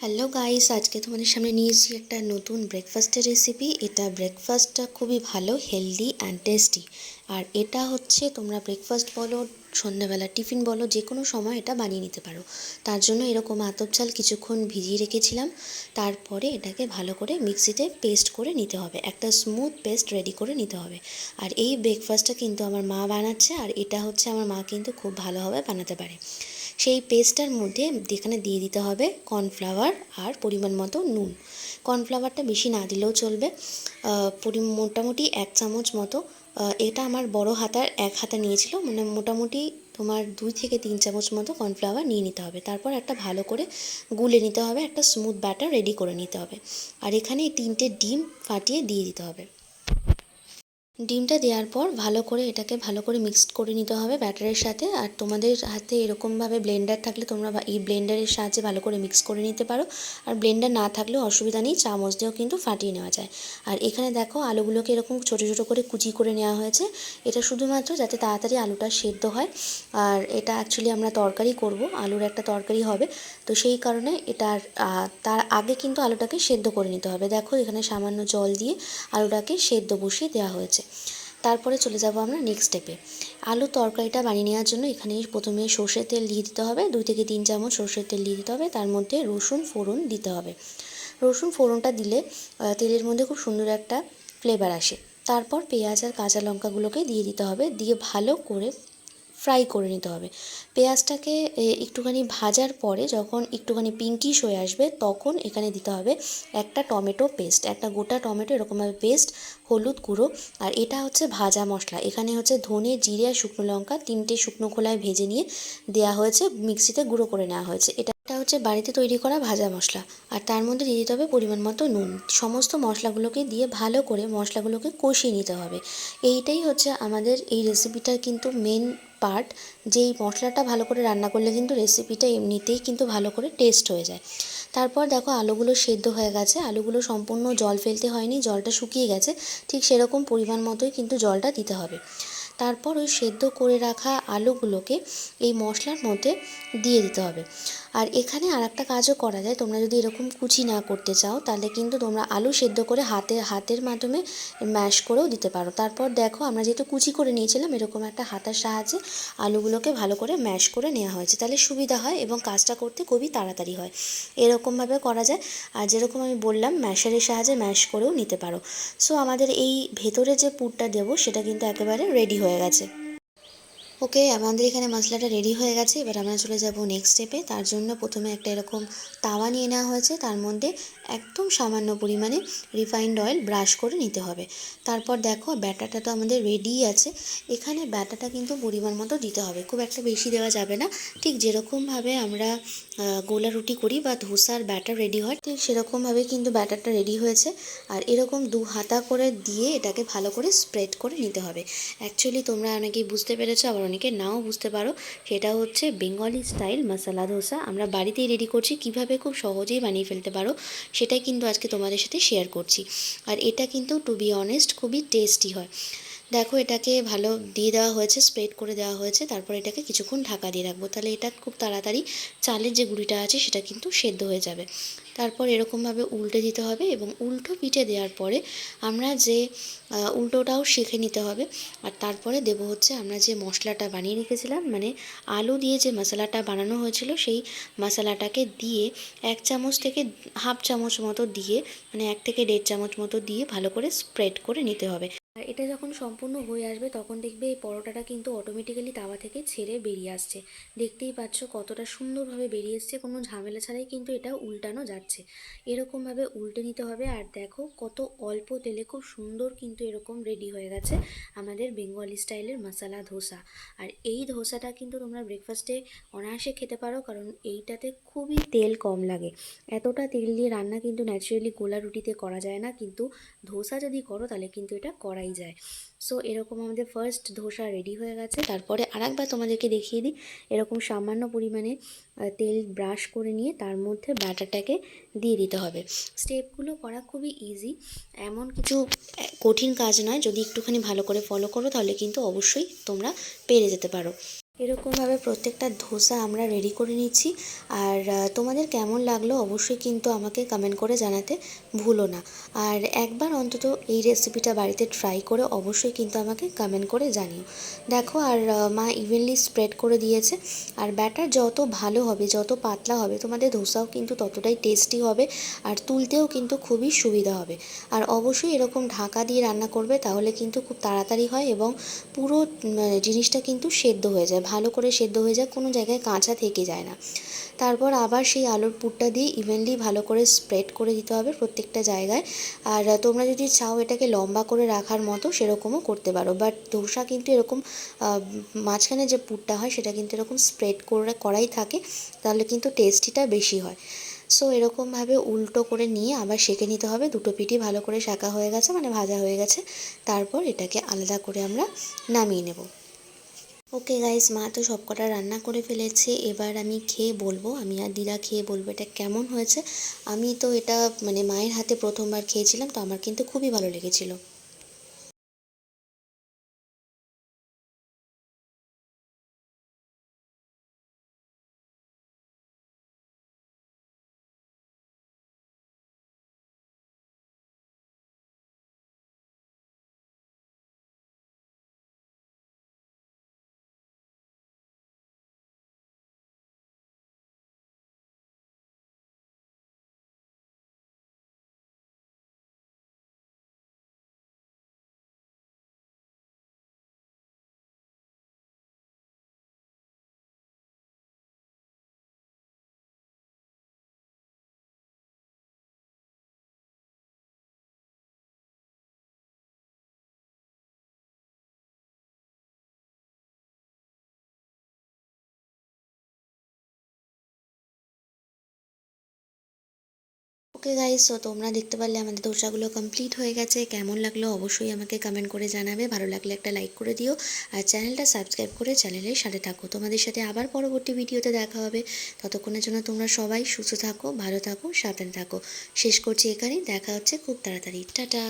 Hello guys আজকে তোমাদের সামনে নিয়েছি একটা নতুন ব্রেকফাস্টের রেসিপি এটা ব্রেকফাস্টটা খুবই ভালো হেলদি অ্যান্ড টেস্টি আর এটা হচ্ছে তোমরা ব্রেকফাস্ট বলো, সন্ধ্যাবেলা টিফিন বলো, যে কোনো সময় এটা বানিয়ে নিতে পারো। তার জন্য এরকম আতপ চাল কিছুক্ষণ ভিজিয়ে রেখেছিলাম। তারপরে এটাকে ভালো করে মিক্সিতে পেস্ট করে নিতে হবে। একটা স্মুথ পেস্ট রেডি করে নিতে হবে। আর এই ব্রেকফাস্টটা কিন্তু আমার মা বানাচ্ছে, আর এটা হচ্ছে আমার মা কিন্তু খুব ভালোভাবে বানাতে পারে। সেই পেস্টটার মধ্যে এখানে দিয়ে দিতে হবে কর্নফ্লাওয়ার আর পরিমাণ মতো নুন। কর্নফ্লাওয়ারটা বেশি না দিলেও চলবে। মোটামুটি এক চামচ মতো। এটা আমার বড় হাতার এক হাতা নিয়েছিল। মানে মোটামুটি তোমার দুই থেকে তিন চামচ মতো কর্নফ্লাওয়ার নিয়ে নিতে হবে। তারপর একটা ভালো করে গুলে নিতে হবে। একটা স্মুথ ব্যাটার রেডি করে নিতে হবে। আর এখানে তিনটে ডিম ফাটিয়ে দিয়ে দিতে হবে। ডিমটা দেওয়ার পর ভালো করে এটাকে ভালো করে মিক্সড করে নিতে হবে ব্যাটারের সাথে। আর তোমাদের হাতে এরকমভাবে ব্লেন্ডার থাকলে তোমরা এই ব্লেন্ডারের সাহায্যে ভালো করে মিক্স করে নিতে পারো। আর ব্লেন্ডার না থাকলেও অসুবিধা নেই, চামচ দিয়েও কিন্তু ফাটিয়ে নেওয়া যায়। আর এখানে দেখো আলুগুলোকে এরকম ছোটো ছোটো করে কুচি করে নেওয়া হয়েছে। এটা শুধুমাত্র যাতে তাড়াতাড়ি আলুটা সেদ্ধ হয়। আর এটা অ্যাকচুয়ালি আমরা তরকারি করব, আলুর একটা তরকারি হবে। তো সেই কারণে এটার তার আগে কিন্তু আলুটাকে সেদ্ধ করে নিতে হবে। দেখো এখানে সামান্য জল দিয়ে আলুটাকে সেদ্ধ বসিয়ে দেওয়া হয়েছে। তারপরে চলে যাব আমরা নেক্সট স্টেপে আলু তরকারিটা বানিয়ে নেওয়ার জন্য এখানে প্রথমে সর্ষের তেল দিয়ে দিতে হবে, দুই থেকে তিন চামচ সর্ষের তেল দিয়ে দিতে হবে, তার মধ্যে রসুন ফোড়ন দিতে হবে। রসুন ফোড়নটা দিলে তেলের মধ্যে খুব সুন্দর একটা ফ্লেভার আসে। তারপর পেঁয়াজ আর কাঁচা লঙ্কাগুলোকে দিয়ে দিতে হবে, দিয়ে ভালো করে ফ্রাই করে নিতে হবে। পেঁয়াজটাকে একটুখানি ভাজার পরে যখন একটুখানি পিঙ্কিশ হয়ে আসবে, তখন এখানে দিতে হবে একটা টমেটো পেস্ট একটা গোটা টমেটো এরকমভাবে পেস্ট হলুদ গুঁড়ো, আর এটা হচ্ছে ভাজা মশলা। এখানে হচ্ছে ধনে, জিরে আর শুকনো লঙ্কা তিনটে শুকনো খোলায় ভেজে নিয়ে দেওয়া হয়েছে, মিক্সিতে গুঁড়ো করে নেওয়া হয়েছে। এটা এটা হচ্ছে বাড়িতে তৈরি করা ভাজা মশলা। আর তার মধ্যে দিয়ে দিতে হবে পরিমাণ মতো নুন। সমস্ত মশলাগুলোকে দিয়ে ভালো করে মশলাগুলোকে কষিয়ে নিতে হবে। এইটাই হচ্ছে আমাদের এই রেসিপিটার কিন্তু মেন পার্ট যে এই মশলাটা ভালো করে রান্না করলে কিন্তু রেসিপিটা এমনিতেই কিন্তু ভালো করে টেস্ট হয়ে যায়। তারপর দেখো আলুগুলো সেদ্ধ হয়ে গেছে। আলুগুলো সম্পূর্ণ জল ফেলতে হয়নি, জলটা শুকিয়ে গেছে। ঠিক সেরকম পরিমাণ মতোই কিন্তু জলটা দিতে হবে। তারপর ওই সেদ্ধ করে রাখা আলুগুলোকে এই মশলার মধ্যে দিয়ে দিতে হবে। আর এখানে আর একটা কাজও করা যায়। তোমরা যদি এরকম কুচি না করতে চাও, তাহলে কিন্তু তোমরা আলু সেদ্ধ করে হাতে, হাতের মাধ্যমে ম্যাশ করেও দিতে পারো। তারপর দেখো, আমরা যেহেতু কুচি করে নিয়েছিলাম, এরকম একটা হাতার সাহায্যে আলুগুলোকে ভালো করে ম্যাশ করে নেওয়া হয়েছে। তাহলে সুবিধা হয় এবং কাজটা করতে খুবই তাড়াতাড়ি হয়। এরকমভাবে করা যায়। আর যেরকম আমি বললাম ম্যাশারের সাহায্যে ম্যাশ করেও নিতে পারো। সো আমাদের এই ভেতরে যে পুরটা দেবো, সেটা কিন্তু একেবারে রেডি হয়ে গেছে। ওকে, আমাদের এখানে মশলাটা রেডি হয়ে গেছে, এবার আমরা চলে যাব নেক্সট স্টেপে তার জন্য প্রথমে একটা এরকম তাওয়া নিয়ে নেওয়া হয়েছে, তার মধ্যে একদম সামান্য পরিমাণে রিফাইন্ড অয়েল ব্রাশ করে নিতে হবে। তারপর দেখো, ব্যাটাটা তো আমাদের রেডিই আছে, এখানে ব্যাটাটা কিন্তু পরিমাণ মতো দিতে হবে, খুব একটা বেশি দেওয়া যাবে না। ঠিক যেরকমভাবে আমরা গোলা রুটি করি বা ধোসার ব্যাটার রেডি হয়, ঠিক সেরকমভাবে কিন্তু ব্যাটারটা রেডি হয়েছে। আর এরকম দু হাতা করে দিয়ে এটাকে ভালো করে স্প্রেড করে নিতে হবে। অ্যাকচুয়ালি তোমরা অনেকেই বুঝতে পেরেছ, আবার অনেকে নাও বুঝতে পারো, সেটা হচ্ছে বেঙ্গলি স্টাইল মশলা ধোসা আমরা বাড়িতেই রেডি করছি, কীভাবে খুব সহজেই বানিয়ে ফেলতে পারো, সেটাই কিন্তু আজকে তোমাদের সাথে শেয়ার করছি। আর এটা কিন্তু টু বি অনেস্ট খুবই টেস্টি হয়। দেখো এটাকে ভালো দিয়ে দেওয়া হয়েছে স্প্রেড করে দেওয়া হয়েছে, তারপর এটাকে কিছুক্ষণ ঢাকা দিয়ে রাখব। তাহলে এটা খুব তাড়াতাড়ি চালের যে গুঁড়িটা আছে সেটা কিন্তু সেদ্ধ হয়ে যাবে। তারপর এরকমভাবে উল্টে দিতে হবে এবং উল্টো পিঠে দেওয়ার পরে আমরা যে উল্টোটাও শিখে নিতে হবে। আর তারপরে দেবো হচ্ছে আমরা যে মশলাটা বানিয়ে রেখেছিলাম মানে আলু দিয়ে যে মশলাটা বানানো হয়েছিল, সেই মশলাটাকে দিয়ে এক চামচ থেকে হাফ চামচ মতো দিয়ে মানে এক থেকে দেড় চামচ মতো দিয়ে ভালো করে স্প্রেড করে নিতে হবে। আর এটা যখন সম্পূর্ণ হয়ে আসবে, তখন দেখবে এই পরোটাটা কিন্তু অটোমেটিক্যালি তাওয়া থেকে ছেড়ে বেরিয়ে আসছে। দেখতেই পাচ্ছ কতটা সুন্দরভাবে বেরিয়ে এসছে, কোনো ঝামেলা ছাড়াই কিন্তু এটা উল্টানো যাচ্ছে। এরকমভাবে উল্টে নিতে হবে আর দেখো কত অল্প তেলে খুব সুন্দর কিন্তু এরকম রেডি হয়ে গেছে আমাদের বেঙ্গলি স্টাইলের মশালা ধোসা। আর এই ধোসাটা কিন্তু তোমরা ব্রেকফাস্টে অনায়াসে খেতে পারো, কারণ এইটাতে খুবই তেল কম লাগে। এতটা তেল দিয়ে রান্না কিন্তু ন্যাচারালি গোলা রুটিতে করা যায় না, কিন্তু ধোসা যদি করো তাহলে কিন্তু এটা করাই যায়। সো এরকম আমাদের ফার্স্ট ধোসা রেডি হয়ে গেছে। তারপরে আরেকবার তোমাদেরকে দেখিয়ে দিই, এরকম সামান্য পরিমাণে তেল ব্রাশ করে নিয়ে তার মধ্যে ব্যাটারটাকে দিয়ে দিতে হবে। স্টেপগুলো করা খুবই ইজি এমন কিছু কঠিন কাজ নয়। যদি একটুখানি ভালো করে ফলো করো, তাহলে কিন্তু অবশ্যই তোমরা পেরে যেতে পারো। এরকমভাবে প্রত্যেকটা ধোসা আমরা রেডি করে নিচ্ছি। আর তোমাদের কেমন লাগল অবশ্যই কিন্তু আমাকে কমেন্ট করে জানাতে ভুলো না। আর একবার অন্তত এই রেসিপিটা বাড়িতে ট্রাই করে অবশ্যই কিন্তু আমাকে কমেন্ট করে জানিও। দেখো, আর মা ইভেনলি স্প্রেড করে দিয়েছে। আর ব্যাটার যত ভালো হবে, যত পাতলা হবে, তোমাদের ধোসাও কিন্তু ততটাই টেস্টি হবে আর তুলতেও কিন্তু খুবই সুবিধা হবে। আর অবশ্যই এরকম ঢাকা দিয়ে রান্না করবে তাহলে কিন্তু খুব তাড়াতাড়ি হয় এবং পুরো জিনিসটা কিন্তু সেদ্ধ হয়ে যায়। ভালো করে সেদ্ধ হয়ে যায়, কোনো জায়গায় কাঁচা থেকে যায় না। তারপর আবার সেই আলুর পুরটা দিয়ে ইভেনলি ভালো করে স্প্রেড করে দিতে হবে প্রত্যেকটা জায়গায়। আর তোমরা যদি চাও এটাকে লম্বা করে রাখার মতো, সেরকমও করতে পারো। বাট ধোসা কিন্তু এরকম মাঝখানে যে পুরটা হয়, সেটা কিন্তু এরকম স্প্রেড করে করাই থাকে, তাহলে কিন্তু টেস্টিটা বেশি হয়। সো এরকমভাবে উল্টো করে নিয়ে আবার সেঁকে নিতে হবে। দুটো পিঠই ভালো করে শাঁকা হয়ে গেছে মানে ভাজা হয়ে গেছে। তারপর এটাকে আলাদা করে আমরা নামিয়ে নেব। ওকে গাইস, মা তো সব কটা রান্না করে ফেলেছে। এবার আমি খেয়ে বলব। আমি আর দিদা খেয়ে বলব এটা কেমন হয়েছে। আমি তো এটা মানে মায়ের হাতে প্রথমবার খেয়েছিলাম, তো আমার কিন্তু খুবই ভালো লেগেছিল। ওকে গাইস তো তোমরা দেখতে পারলে আমাদের দোসাগুলো কমপ্লিট হয়ে গেছে। কেমন লাগল অবশ্যই আমাকে কমেন্ট করে জানাবে। ভালো লাগলে একটা লাইক করে দিও। আর চ্যানেলটা সাবস্ক্রাইব করে চ্যানেলের সাথে থাকো। তোমাদের সাথে আবার পরবর্তী ভিডিওতে দেখা হবে। ততক্ষণের জন্য তোমরা সবাই সুস্থ থাকো, ভালো থাকো, সাবধানে থাকো। শেষ করছি এখানেই। দেখা হচ্ছে খুব তাড়াতাড়ি। টাটা!